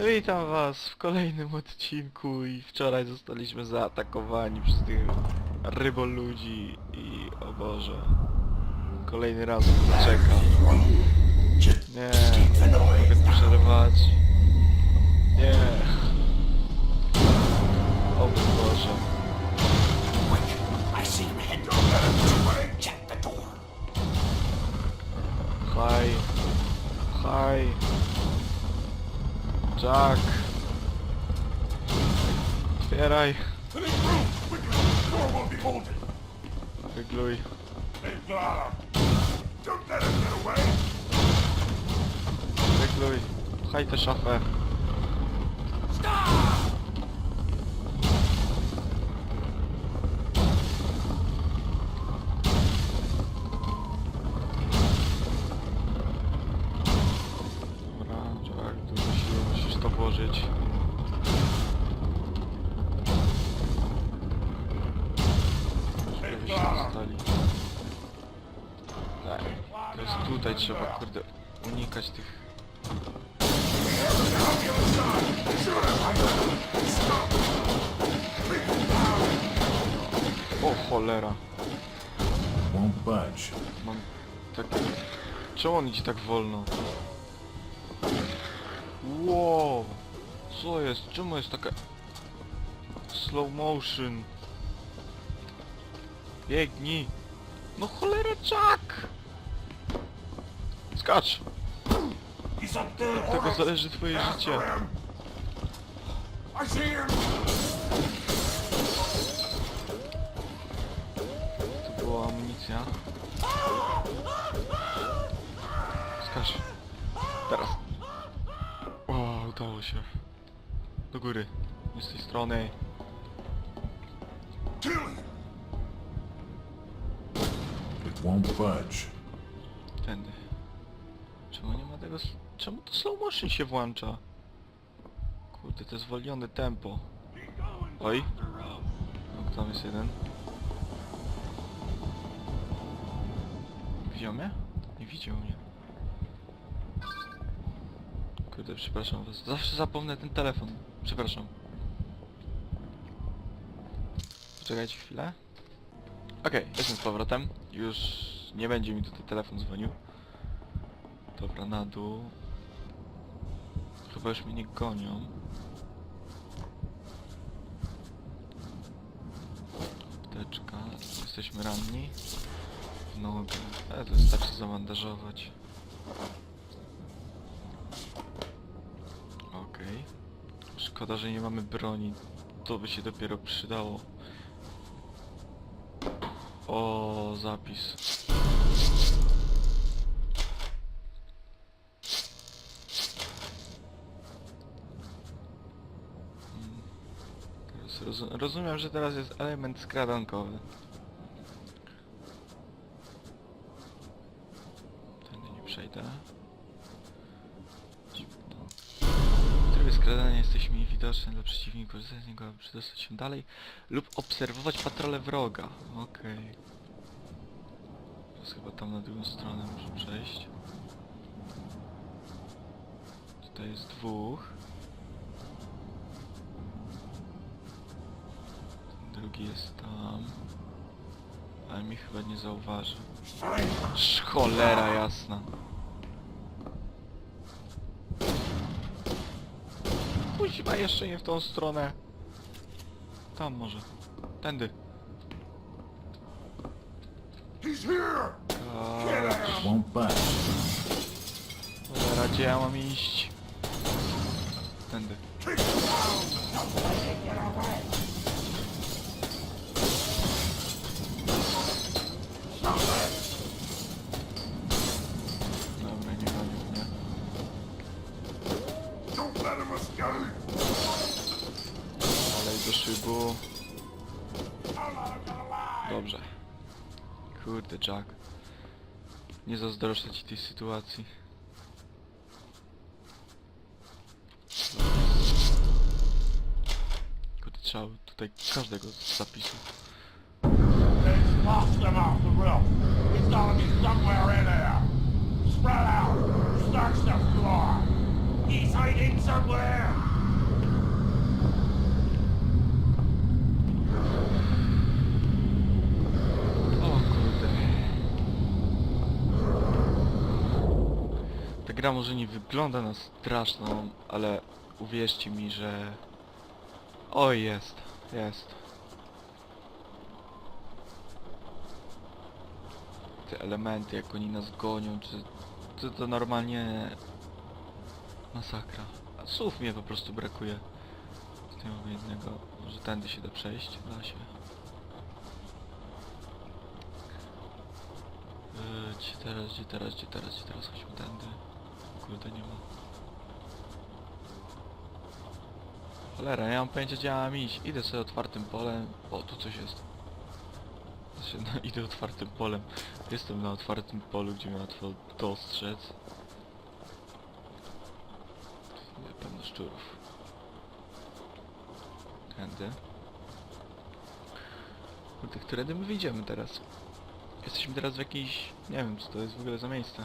Witam was w kolejnym odcinku i wczoraj zostaliśmy zaatakowani przez tych ryboludzi i o Boże. Kolejny raz to czeka. Nie, mogę przerwać. Nie. O Boże. Hi. Hi. Jack. Otwieraj. Let me through! Quickly! The door won't be bolted! Wygluj. Wygluj. Pchaj tę szafę. Tutaj trzeba, kurde, unikać tych O cholera. Won't budge. Mam takie... Czemu on idzie tak wolno? Wow! Co jest? Czemu jest taka... Slow motion? Biegnij! No cholera Jack! Skacz! Od tego zależy twoje życie. To była amunicja. Skacz. Teraz. O, udało się. Do góry. Nie z tej strony. It won't budge. Tędy. Czemu nie ma tego... Czemu to slow motion się włącza? Kurde, to jest zwolnione tempo. Oj. No, tam jest jeden. Widział mnie? Nie widział mnie. Kurde, przepraszam was. Zawsze zapomnę ten telefon. Przepraszam. Poczekajcie chwilę. Okej, jestem z powrotem. Już nie będzie mi tutaj telefon dzwonił. Dobra, na dół. Chyba już mnie nie gonią. Apteczka. Jesteśmy ranni. W nogę. Ale to wystarczy zabandażować. Okej. Szkoda, że nie mamy broni. To by się dopiero przydało. O, zapis. Rozumiem, że teraz jest element skradankowy. Tędy nie przejdę. W trybie skradania jesteś mniej dla przeciwników, z niego, aby przedostać się dalej lub obserwować patrole wroga. Okej. Teraz chyba tam na drugą stronę muszę przejść. Tutaj jest dwóch. Drugi jest tam. Ale mi chyba nie zauważy. Cholera jasna. Kuźma jeszcze nie w tą stronę. Tam może. Tędy. Cholera, gdzie ja mam iść? Tędy. Kurde, Jack. Nie zazdroszczę ci tej sytuacji. Kurde, trzeba tutaj każdego z zapisów. They tossed him off the roof. He's gotta be somewhere in there. Spread out. Floor. He's hiding somewhere! O kurde. Ta gra może nie wygląda na straszną, ale uwierzcie mi, że... Oj, jest, jest. Te elementy, jak oni nas gonią, czy... To, to normalnie... Masakra. Słów mnie po prostu brakuje. Z tego jednego, że tędy się da przejść, da się. Yy, Gdzie teraz, gdzie teraz, gdzie teraz, gdzie teraz? Chodźmy tędy. Kurde, nie. Cholera, nie mam pojęcia gdzie mam iść. Idę sobie otwartym polem. O, tu coś jest. Znaczy, no, idę otwartym polem. Jestem na otwartym polu, gdzie mnie łatwo dostrzec. Pełno szczurów. Tędy. Kurde, którędy my wyjdziemy teraz? Jesteśmy teraz w jakiejś... Nie wiem, co to jest w ogóle za miejsce.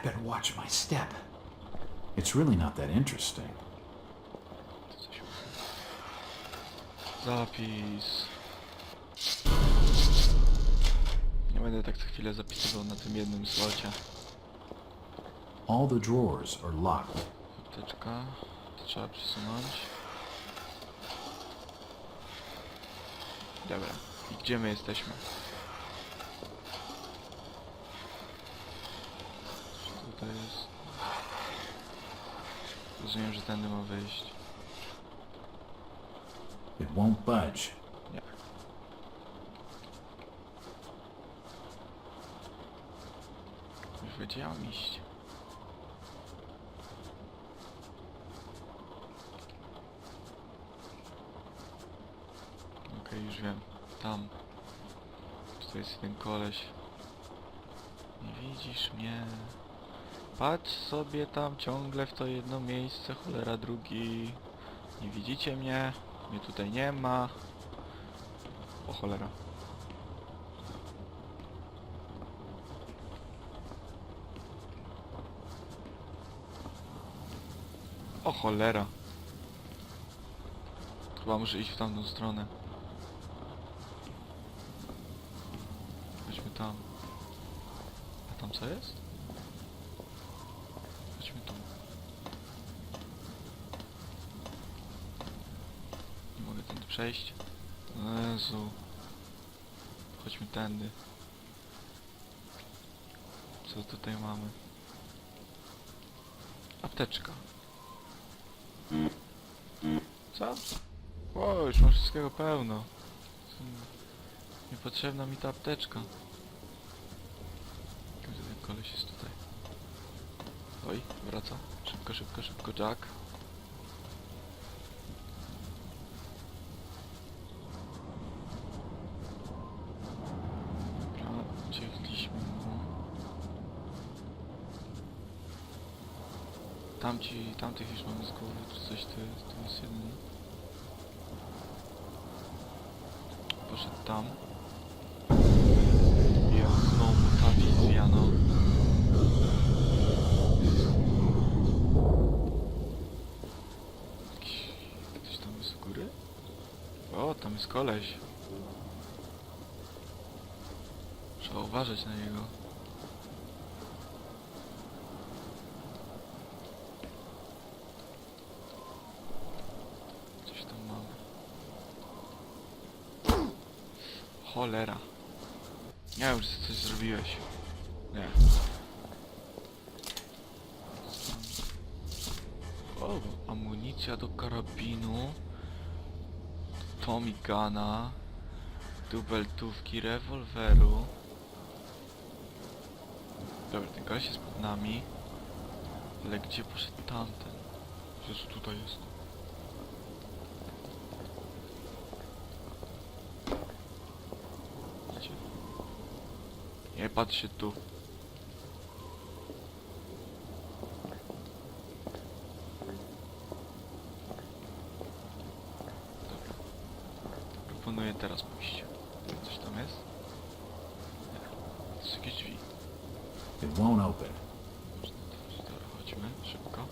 I better watch my step. It's really not that interesting. Zapis. Nie będę tak co chwilę zapisywał na tym jednym slocie. All the drawers are locked. Apteczka. To trzeba przesunąć. Dobra. I gdzie my jesteśmy? Co tutaj jest? Rozumiem, że tędy ma wyjść. It won't budge. Nie. Już wiedziałem iść. Okej, już wiem. Tam. Tutaj jest jeden koleś. Nie widzisz mnie. Patrz sobie tam ciągle w to jedno miejsce, cholera drugi. Nie widzicie mnie? Mnie tutaj nie ma. O cholera. O cholera. Chyba muszę iść w tamtą stronę. Chodźmy tam. A tam co jest? Nie mogę tędy przejść. Jezu. Chodźmy tędy. Co tutaj mamy? Apteczka. Co? O, już mam wszystkiego pełno. Niepotrzebna mi ta apteczka. Ten koleś jest tutaj? Oj, wraca. Szybko, szybko, szybko, Jack. Uciekliśmy. Tamci, tamtych już mamy z głowy, czy coś tu tu jest jeden. Poszedł tam. Jest znowu ta wizja, no. Jakiś, ktoś tam jest u góry? O, tam jest koleś. Trzeba uważać na niego. Coś tam mamy. Cholera. Nie wiem, czy coś zrobiłeś. Nie. O, amunicja do karabinu. Tommy Guna. Dubeltówki rewolweru. Dobra, ten koleś jest pod nami. Ale gdzie poszedł tamten? Jezu, tutaj jest. Gdzie? Nie patrz się tu. Dobra. Proponuję teraz pójść. Coś tam jest? Nie. To są jakieś drzwi. It won't open. Dobra, chodźmy szybko.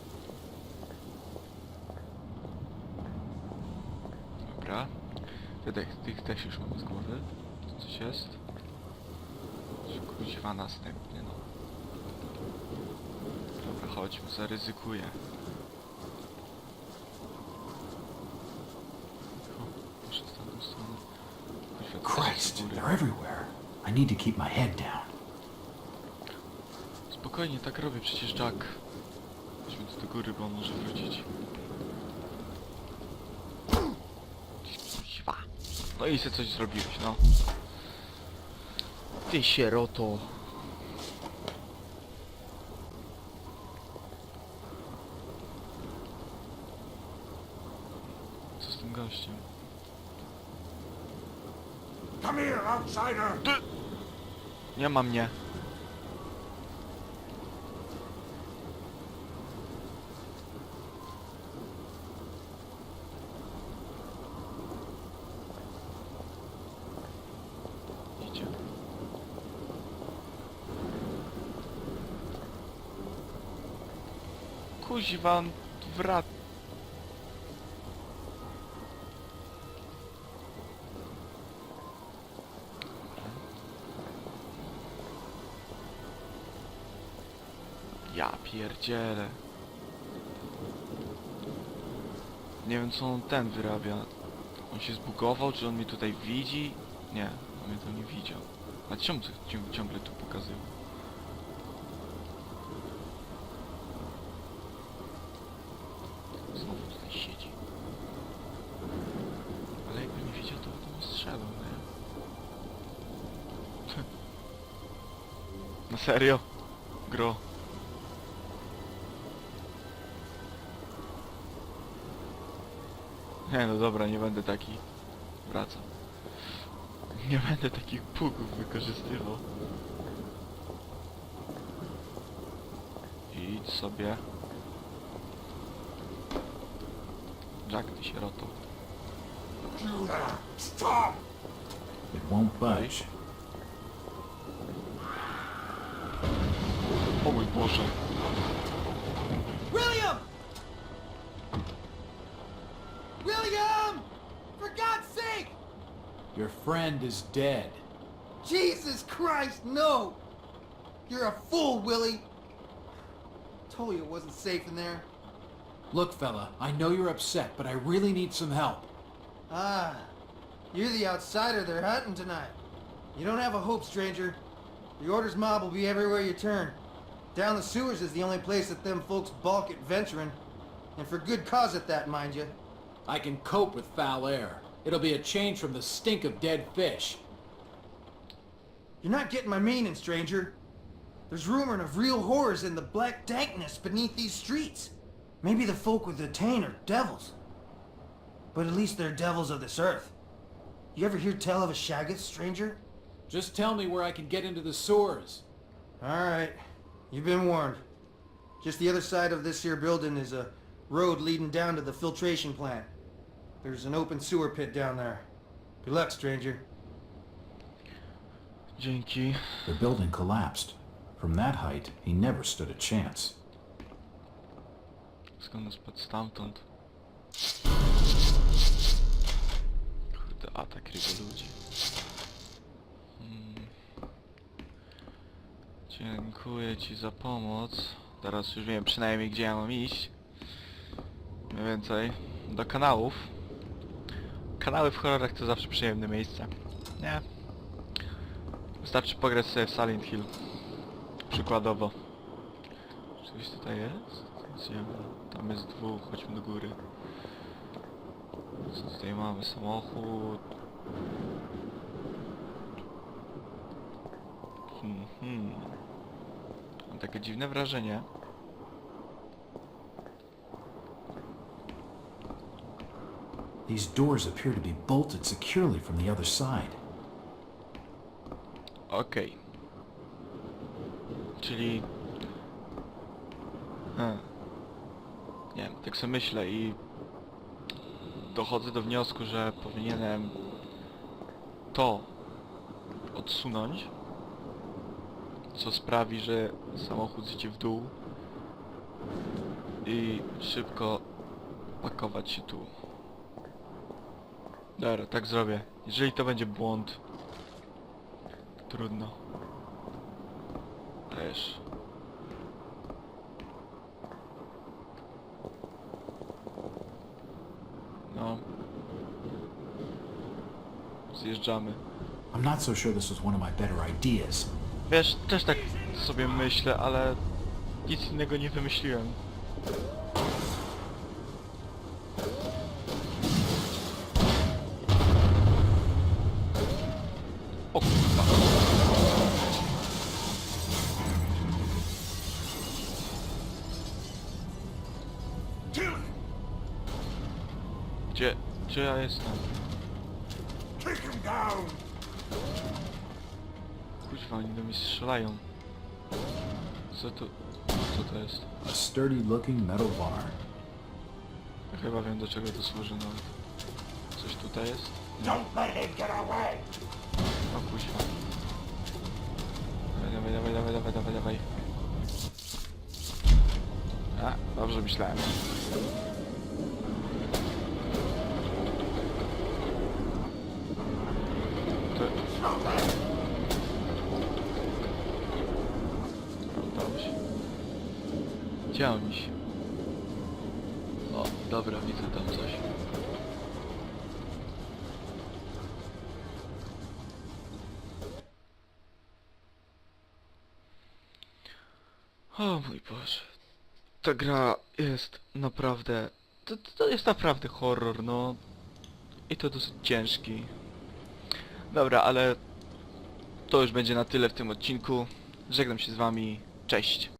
Dobra. Wydech, tych też już mamy z głowy. Tu coś jest. Kuźwa następny, no. Dobra, chodźmy, zaryzykuję. O, poszedł w tamtą stronę. Kuźwa, to też jest Christ, z góry. they're everywhere. I need to keep my head down. Spokojnie, tak robię przecież Jack. Chodźmy tu do góry, bo on może wrócić. No i se coś zrobiłeś, no. Ty sieroto. Co z tym gościem? Come here, outsider! Nie ma mnie. Idzie. Kuźwa, on pierdzielę. Nie wiem co on ten wyrabia. On się zbugował, czy on mnie tutaj widzi? Nie, on mnie tu nie widział. A czemu to cią- ciągle tu pokazywał? Znowu tutaj siedzi. Ale jakby nie widział, to by to strzelał, nie? Na serio? Gro. Nie no dobra, nie będę taki. Wracam. Nie będę takich bugów wykorzystywał. Idź sobie. Jack, ty sieroto. Stop! It won't budge. O mój Boże. Your friend is dead. Jesus Christ, no! You're a fool, Willie! Told you it wasn't safe in there. Look, fella, I know you're upset, but I really need some help. Ah, you're the outsider they're hunting tonight. You don't have a hope, stranger. The Order's mob will be everywhere you turn. Down the sewers is the only place that them folks balk at venturing. And for good cause at that, mind you. I can cope with foul air. It'll be a change from the stink of dead fish. You're not getting my meaning, stranger. There's rumoring of real horrors in the black dankness beneath these streets. Maybe the folk with the Tain are devils. But at least they're devils of this earth. You ever hear tell of a Shaggoth, stranger? Just tell me where I can get into the sewers. Alright, you've been warned. Just the other side of this here building is a road leading down to the filtration plant. There's an open sewer pit down there. Good luck, stranger. Dzięki. The building collapsed. From that height, he never stood a chance. Skąd on spadł stamtąd? Kurde, atak ryboludzi. Hmm. Dziękuję ci za pomoc. Teraz już wiem przynajmniej gdzie ja mam iść. Mniej więcej. Do kanałów. Kanały w horrorach to zawsze przyjemne miejsce. Nie. Wystarczy pograć sobie w Silent Hill. Przykładowo. Czy Coś tutaj jest? Tam jest dwóch, chodźmy do góry. Co tutaj mamy? Samochód. Hmm, hmm. Mam takie dziwne wrażenie. These doors appear to be bolted securely from the other side. Okej. Czyli... Hmm. Nie wiem, tak sobie myślę i... Dochodzę do wniosku, że powinienem... To... Odsunąć. Co sprawi, że samochód zjedzie w dół. I szybko pakować się tu. Dobra, tak zrobię. Jeżeli to będzie błąd, Trudno. Też. No. Zjeżdżamy. I'm not so sure this was one of my better ideas. Wiesz, też tak sobie myślę, ale nic innego nie wymyśliłem. Kuźwa, oni do mnie strzelają. Co to... Co to jest? A sturdy looking metal bar. Ja chyba wiem do czego to służy nawet. Coś tutaj jest? Nie. Don't let him get away! O kuźwa. Dawaj, dawaj, dawaj, dawaj, dawaj, dawaj. A, dobrze myślałem. To... Udało się. Gdzie on iść? O, dobra, widzę tam coś. O mój Boże. Ta gra jest naprawdę... To, to jest naprawdę horror, no. I to dosyć ciężki. Dobra, ale... To już będzie na tyle w tym odcinku. Żegnam się z wami. Cześć.